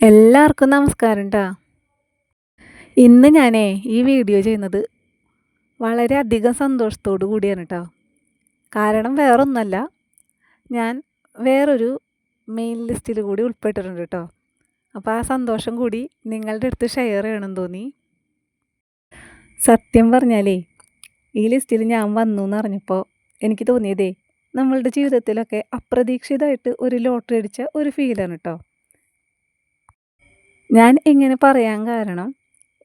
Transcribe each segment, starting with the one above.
എല്ലാവർക്കും നമസ്കാരം ട്ടാ. ഇന്ന് ഞാനേ ഈ വീഡിയോ ചെയ്യുന്നത് വളരെയധികം സന്തോഷത്തോടു കൂടിയാണ് കേട്ടോ കാരണം വേറൊന്നല്ല ഞാൻ വേറൊരു മെയിൻ ലിസ്റ്റിൽ കൂടി ഉൾപ്പെട്ടിട്ടുണ്ട് കേട്ടോ അപ്പോൾ ആ സന്തോഷം കൂടി നിങ്ങളുടെ അടുത്ത് ഷെയർ ചെയ്യണമെന്ന് തോന്നി. സത്യം പറഞ്ഞാലേ ഈ ലിസ്റ്റിൽ ഞാൻ വന്നു എന്ന് അറിഞ്ഞപ്പോൾ എനിക്ക് തോന്നിയതേ നമ്മളുടെ ജീവിതത്തിലൊക്കെ അപ്രതീക്ഷിതമായിട്ട് ഒരു ലോട്ടറി അടിച്ച ഒരു ഫീലാണ് ട്ടോ. ഞാൻ എങ്ങനെ പറയാൻ കാരണം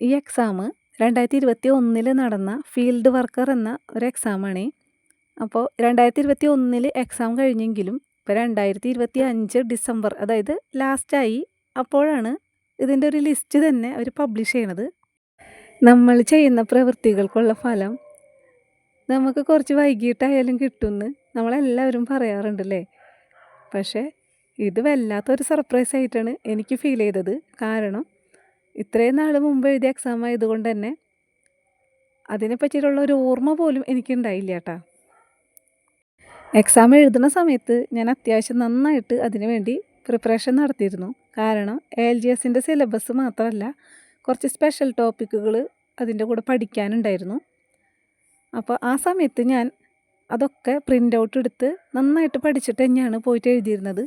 ഈ എക്സാം രണ്ടായിരത്തി ഇരുപത്തി ഒന്നിൽ നടന്ന ഫീൽഡ് വർക്കർ എന്ന ഒരു എക്സാമാണ് അപ്പോൾ രണ്ടായിരത്തി ഇരുപത്തി ഒന്നിൽ എക്സാം കഴിഞ്ഞെങ്കിലും ഇപ്പോൾ രണ്ടായിരത്തി ഇരുപത്തി അഞ്ച് ഡിസംബർ അതായത് ലാസ്റ്റായി അപ്പോഴാണ് ഇതിന്റെ ഒരു ലിസ്റ്റ് തന്നെ അവർ പബ്ലിഷ് ചെയ്യണത്. നമ്മൾ ചെയ്യുന്ന പ്രവൃത്തികൾക്കുള്ള ഫലം നമുക്ക് കുറച്ച് വൈകിട്ടായാലും കിട്ടുമെന്ന് നമ്മളെല്ലാവരും പറയാറുണ്ടല്ലേ. പക്ഷേ ഇത് വല്ലാത്തൊരു സർപ്രൈസ് ആയിട്ടാണ് എനിക്ക് ഫീൽ ചെയ്തത്. കാരണം ഇത്രയും നാൾ മുമ്പ് എഴുതിയ എക്സാം ആയതുകൊണ്ട് തന്നെ അതിനെ പറ്റിയിട്ടുള്ള ഒരു ഓർമ്മ പോലും എനിക്കുണ്ടായില്ല കേട്ടാ എക്സാം എഴുതുന്ന സമയത്ത് ഞാൻ അത്യാവശ്യം നന്നായിട്ട് അതിന് വേണ്ടി പ്രിപ്പറേഷൻ നടത്തിയിരുന്നു. കാരണം എൽ ജി എസിന്റെ സിലബസ് മാത്രമല്ല കുറച്ച് സ്പെഷ്യൽ ടോപ്പിക്കുകൾ അതിന്റെ കൂടെ പഠിക്കാനുണ്ടായിരുന്നു. അപ്പോൾ ആ സമയത്ത് ഞാൻ അതൊക്കെ പ്രിന്റ് ഔട്ട് എടുത്ത് നന്നായിട്ട് പഠിച്ചിട്ട് തന്നെയാണ് പോയിട്ട് എഴുതിയിരുന്നത്.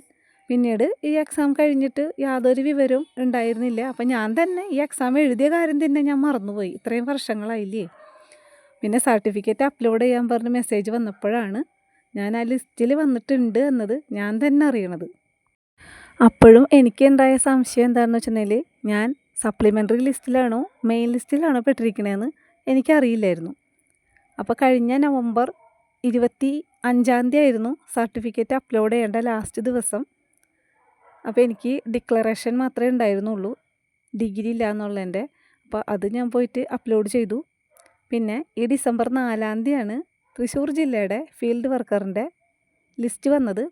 പിന്നീട് ഈ എക്സാം കഴിഞ്ഞിട്ട് യാതൊരു വിവരവും ഉണ്ടായിരുന്നില്ല. അപ്പം ഞാൻ തന്നെ ഈ എക്സാം എഴുതിയ കാര്യം തന്നെ ഞാൻ മറന്നുപോയി. ഇത്രയും വർഷങ്ങളായില്ലേ. പിന്നെ സർട്ടിഫിക്കറ്റ് അപ്ലോഡ് ചെയ്യാൻ പറഞ്ഞ് മെസ്സേജ് വന്നപ്പോഴാണ് ഞാൻ ആ ലിസ്റ്റിൽ വന്നിട്ടുണ്ട് എന്നത് ഞാൻ തന്നെ അറിയണത്. അപ്പോഴും എനിക്ക് എന്തായ സംശയം എന്താണെന്ന് വെച്ചിട്ടുണ്ടെങ്കിൽ ഞാൻ സപ്ലിമെന്ററി ലിസ്റ്റിലാണോ മെയിൻ ലിസ്റ്റിലാണോ പെട്ടിരിക്കണതെന്ന് എനിക്കറിയില്ലായിരുന്നു. അപ്പോൾ കഴിഞ്ഞ നവംബർ ഇരുപത്തി അഞ്ചാം തീയതി ആയിരുന്നു സർട്ടിഫിക്കറ്റ് അപ്ലോഡ് ചെയ്യേണ്ട ലാസ്റ്റ് ദിവസം. അപ്പോൾ എനിക്ക് ഡിക്ലറേഷൻ മാത്രമേ ഉണ്ടായിരുന്നുള്ളൂ. ഡിഗ്രി ഇല്ല എന്നുള്ളതിന്റെ. അപ്പോൾ അത് ഞാൻ പോയിട്ട് അപ്ലോഡ് ചെയ്തു. പിന്നെ ഈ ഡിസംബർ നാലാം തീയതിയാണ് തൃശ്ശൂർ ജില്ലയുടെ ഫീൽഡ് വർക്കറിന്റെ ലിസ്റ്റ് വന്നത്.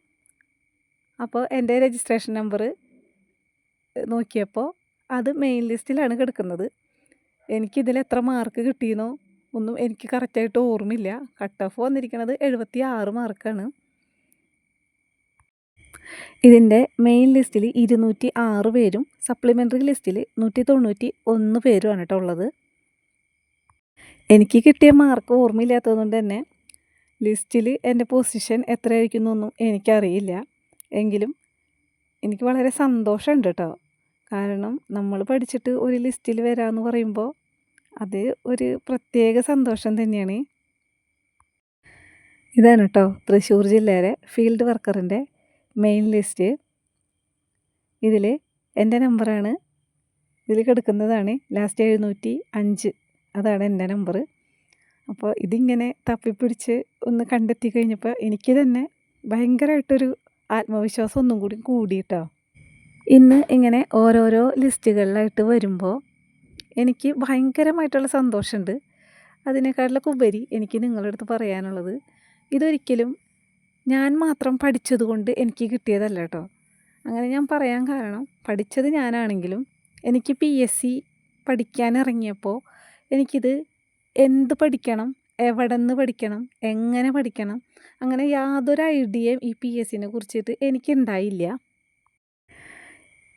അപ്പോൾ എന്റെ രജിസ്ട്രേഷൻ നമ്പർ നോക്കിയപ്പോൾ അത് മെയിൻ ലിസ്റ്റിലാണ് കിടക്കുന്നത്. എനിക്കിതിൽ എത്ര മാർക്ക് കിട്ടിയെന്നോ ഒന്നും എനിക്ക് കറക്റ്റായിട്ട് ഓർമ്മയില്ല. കട്ട് ഓഫ് വന്നിരിക്കുന്നത് എഴുപത്തി ആറ് മാർക്കാണ്. ഇതിന്റെ മെയിൻ ലിസ്റ്റിൽ ഇരുന്നൂറ്റി ആറ് പേരും സപ്ലിമെന്ററി ലിസ്റ്റിൽ നൂറ്റി തൊണ്ണൂറ്റി ഒന്ന് പേരുമാണ് കേട്ടോ ഉള്ളത്. എനിക്ക് കിട്ടിയ മാർക്ക് ഓർമ്മയില്ലാത്തതുകൊണ്ട് തന്നെ ലിസ്റ്റിൽ എന്റെ പൊസിഷൻ എത്രയായിരിക്കും എന്നൊന്നും എനിക്കറിയില്ല. എങ്കിലും എനിക്ക് വളരെ സന്തോഷമുണ്ട് കേട്ടോ കാരണം നമ്മൾ പഠിച്ചിട്ട് ഒരു ലിസ്റ്റിൽ വരാമെന്ന് പറയുമ്പോൾ അത് ഒരു പ്രത്യേക സന്തോഷം തന്നെയാണ്. ഇതാണ് കേട്ടോ തൃശ്ശൂർ ജില്ലയിലെ ഫീൽഡ് വർക്കറിന്റെ മെയിൻ ലിസ്റ്റ്. ഇതിൽ എന്റെ നമ്പറാണ് ഇതിൽ കിടക്കുന്നതാണ് ലാസ്റ്റ് എഴുന്നൂറ്റി അഞ്ച് അതാണ് എന്റെ നമ്പർ. അപ്പോൾ ഇതിങ്ങനെ തപ്പിപ്പിടിച്ച് ഒന്ന് കണ്ടെത്തി കഴിഞ്ഞപ്പോൾ എനിക്ക് തന്നെ ഭയങ്കരമായിട്ടൊരു ആത്മവിശ്വാസം ഒന്നും കൂടി കൂടിയിട്ടോ ട്ടോ. ഇന്ന് ഇങ്ങനെ ഓരോരോ ലിസ്റ്റുകളിലായിട്ട് വരുമ്പോൾ എനിക്ക് ഭയങ്കരമായിട്ടുള്ള സന്തോഷമുണ്ട്. അതിനേക്കാട്ടിലൊക്കെ ഉപരി എനിക്ക് നിങ്ങളുടെ അടുത്ത് പറയാനുള്ളത് ഇതൊരിക്കലും ഞാൻ മാത്രം പഠിച്ചത് കൊണ്ട് എനിക്ക് കിട്ടിയതല്ല കേട്ടോ അങ്ങനെ ഞാൻ പറയാൻ കാരണം പഠിച്ചത് ഞാനാണെങ്കിലും എനിക്ക് പി എസ് സി പഠിക്കാനിറങ്ങിയപ്പോൾ എനിക്കിത് എന്ത് പഠിക്കണം, എവിടെ നിന്ന് പഠിക്കണം, എങ്ങനെ പഠിക്കണം അങ്ങനെ യാതൊരു ഐഡിയയും ഈ പി എസ് സിനെ കുറിച്ചിട്ട് എനിക്കുണ്ടായില്ല.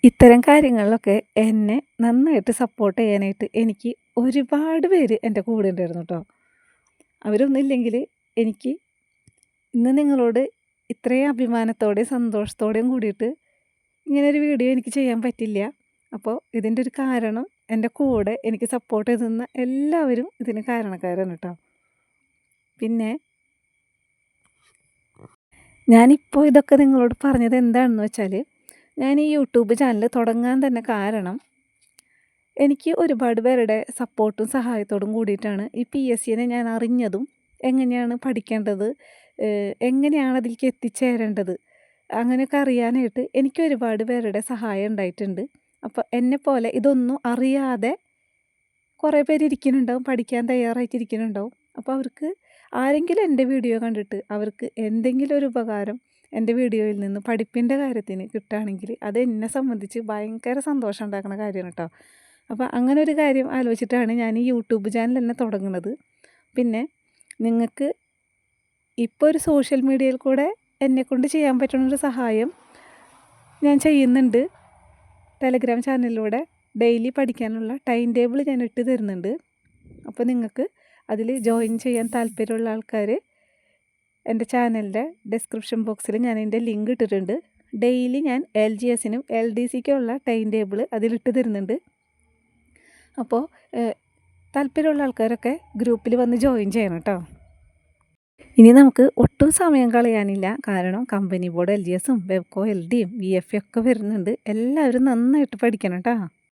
ഇത്തരം കാര്യങ്ങളിലൊക്കെ എന്നെ നന്നായിട്ട് സപ്പോർട്ട് ചെയ്യാനായിട്ട് എനിക്ക് ഒരുപാട് പേര് എന്റെ കൂടെ ഉണ്ടായിരുന്നു കേട്ടോ അവരൊന്നുമില്ലെങ്കിൽ എനിക്ക് ഇന്ന് നിങ്ങളോട് ഇത്രയും അഭിമാനത്തോടെയും സന്തോഷത്തോടെയും കൂടിയിട്ട് ഇങ്ങനൊരു വീഡിയോ എനിക്ക് ചെയ്യാൻ പറ്റില്ല. അപ്പോൾ ഇതിന്റെ ഒരു കാരണം എന്റെ കൂടെ എനിക്ക് സപ്പോർട്ട് ചെയ്ത് നിന്ന എല്ലാവരും ഇതിന് കാരണക്കാരാണ് കേട്ടോ പിന്നെ ഞാനിപ്പോൾ ഇതൊക്കെ നിങ്ങളോട് പറഞ്ഞത് എന്താണെന്ന് വെച്ചാൽ ഞാൻ ഈ യൂട്യൂബ് ചാനൽ തുടങ്ങാൻ തന്നെ കാരണം എനിക്ക് ഒരുപാട് പേരുടെ സപ്പോർട്ടും സഹായത്തോടും കൂടിയിട്ടാണ് ഈ പി എസ് സിനെ ഞാൻ അറിഞ്ഞതും എങ്ങനെയാണ് പഠിക്കേണ്ടത്, എങ്ങനെയാണ് അതിലേക്ക് എത്തിച്ചേരേണ്ടത് അങ്ങനെയൊക്കെ അറിയാനായിട്ട് എനിക്ക് ഒരുപാട് പേരുടെ സഹായം ഉണ്ടായിട്ടുണ്ട്. അപ്പോൾ എന്നെ പോലെ ഇതൊന്നും അറിയാതെ കുറേ പേര് ഇരിക്കുന്നുണ്ടാവും. പഠിക്കാൻ തയ്യാറായിട്ടിരിക്കുന്നുണ്ടാവും അപ്പോൾ അവർക്ക് ആരെങ്കിലും എന്റെ വീഡിയോ കണ്ടിട്ട് അവർക്ക് എന്തെങ്കിലും ഒരു ഉപകാരം എന്റെ വീഡിയോയിൽ നിന്ന് പഠിപ്പിന്റെ കാര്യത്തിന് കിട്ടുകയാണെങ്കിൽ അത് എന്നെ സംബന്ധിച്ച് ഭയങ്കര സന്തോഷം ഉണ്ടാക്കുന്ന കാര്യമാണ് കേട്ടോ അപ്പോൾ അങ്ങനെ ഒരു കാര്യം ആലോചിച്ചിട്ടാണ് ഞാൻ ഈ യൂട്യൂബ് ചാനൽ തന്നെ തുടങ്ങുന്നത്. പിന്നെ നിങ്ങൾക്ക് ഇപ്പോൾ ഒരു സോഷ്യൽ മീഡിയയിൽ കൂടെ എന്നെക്കൊണ്ട് ചെയ്യാൻ പറ്റുന്നൊരു സഹായം ഞാൻ ചെയ്യുന്നുണ്ട്. ടെലഗ്രാം ചാനലിലൂടെ ഡെയിലി പഠിക്കാനുള്ള ടൈം ടേബിൾ ഞാൻ ഇട്ട് തരുന്നുണ്ട്. അപ്പോൾ നിങ്ങൾക്ക് അതിൽ ജോയിൻ ചെയ്യാൻ താല്പര്യമുള്ള ആൾക്കാർ എന്റെ ചാനലിന്റെ ഡിസ്ക്രിപ്ഷൻ ബോക്സിൽ ഞാൻ അതിന്റെ ലിങ്ക് ഇട്ടിട്ടുണ്ട്. ഡെയിലി ഞാൻ എൽ ജി എസിനും എൽ ഡി സിക്കും ഉള്ള ടൈം ടേബിൾ അതിലിട്ട് തരുന്നുണ്ട്. അപ്പോൾ താല്പര്യമുള്ള ആൾക്കാരൊക്കെ ഗ്രൂപ്പിൽ വന്ന് ജോയിൻ ചെയ്യണം കേട്ടോ. ഇനി നമുക്ക് ഒട്ടും സമയം കളയാനില്ല. കാരണം കമ്പനി ബോർഡ് എൽ ജി എസും വെബ്കോ എൽ ഡിയും വി എഫ് ഒക്കെ വരുന്നുണ്ട്. എല്ലാവരും നന്നായിട്ട് പഠിക്കണം കേട്ടോ